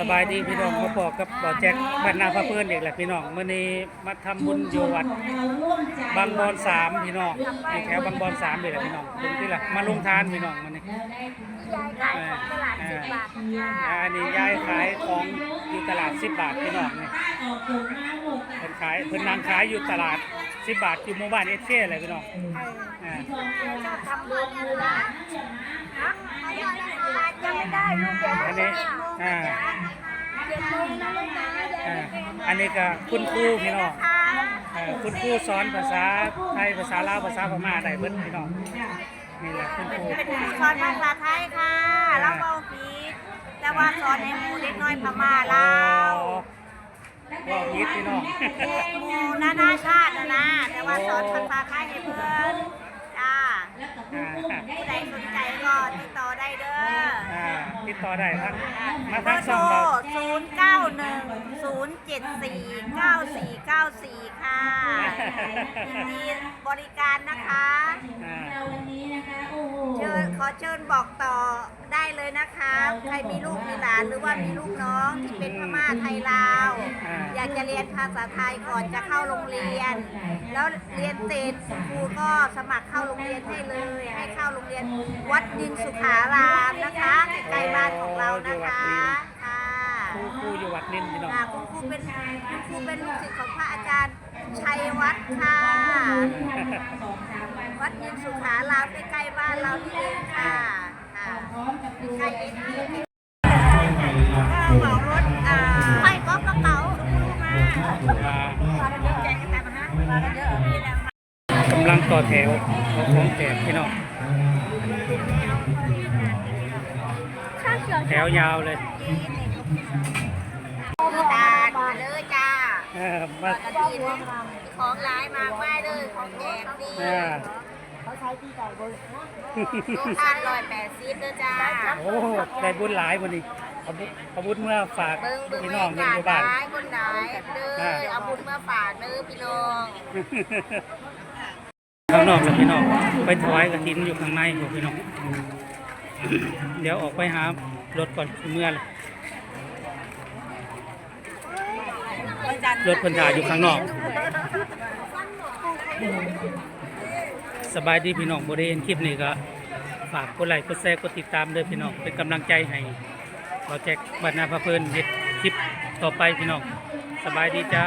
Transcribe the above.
สบายดีพี่น้องมาบอกกับบ่อแจ็คบ้านนาพระเพื่อนอีกแหละพี่น้องมื้อนี้มาทำบุญอยู่วัดบางบอนสามพี่น้องอยู่แถวบางบอนสามนี่แหละพี่น้องเพิ่นที่ละมาลงทานพี่น้องมื้อนี้ยายขายของตลาดสิบบาทค่ะอ่าอันนี้ยายขายของอยู่ตลาด10บาทพี่น้องนี่เพิ่นขายเพิ่นนางขายอยู่ตลาด10บาทอยู่หมู่บ้านเอสเช่เลยพี่น้องอ่าช อบทำบุญนะฮะยังไม่ได้ลูกเดี๋ยวอันนี้อ่าเจ็ดโมงนะลูกนะอ่าอันนี้ก็คุณครูพี่น้องค่ะเอ่อคุณครูสอนภาษาไทยภาษาลาวภาษาพม่าได้เบิดพี่น้องนี่แหละคุณครูเป็นผู้สอนภาษาไทยค่ะแล้วเบาพีดแต่ว่าสอนในหมู่เด็กน้อยพม่าลาวว่าพีดพี่น้อง หมู่นานาชาตินะนะแต่ว่าสอนภาษาไทยให้เพื่อนจ้า อ่า ผู้ใดสนใจก็ติดต่อได้เด้อ อ่า ติดต่อได้ทั้งมาเบทั้องร์โทช่รองเรา0 9 1 0 7 4 9 4 9 4 ค่ะยินดีบริการนะคะ อ่า เชิญขอเชิญบอกต่อได้ เลยนะคะ ใครมีลูกมีหลานหรือว่ามีลูกน้องที่เป็นพม่าไทยลาว อยากจะเรียนภาษาไทยก่อนจะเข้าโรงเรียน แล้วเรียนเสร็จครูก็สมัครเข้าโรงเรียนให้เลย ให้เข้าโรงเรียนวัดดินสุขารามนะคะใกล้ๆบ้านของเรานะคะค่ะครูครูอยู่วัดนินพี่น้องค่ะคุณครูเป็นคุณครูเป็นลูกศิษย์ของพระอาจารย์ชัยวัฒน์ค่ะ วัดยินสุขารามใกล้ๆบ้านเรานี่เองค่ะ กันมาฮะมากันเยอะมีแล้วมากำลังต่อแถวเอาของแจกพี่น้องข้าวเขียวแถวยาวเลยตาดมาเลยจ้าเออมากระดิ่งของร้ายมากมายเลยของแจกดีอ่าลูกทานร้อยแปดสิบเด้อจ้าโอ้ได้บุญหลายวันนี้เอาบุญเอาบุญเมื่อฝากเบิ่งเบิ่งพี่แม่น้องเบิ่งกาอยู่บ้าน ร้ายคนร้ายเด้อเอาบุญมาฝากเด้อพี่น้อง ข้างนอกกับพี่น้องไปถวายกระถินอยู่ข้างในของพี่น้อง เดี๋ยวออกไปหารถก่อนเมื่อเลยรถเพันธาอยู่ข้างนอก สบายดีพี่น้องบริเวณคลิปนี้ก็ฝากกดไลค์กดแชร์กดติดตามเด้อพี่น้องเป็นกำลังใจให้ เราแจกบัตรนาพระเพลินเฮ็ดคลิปต่อไปพี่น้อง สบายดีจ้า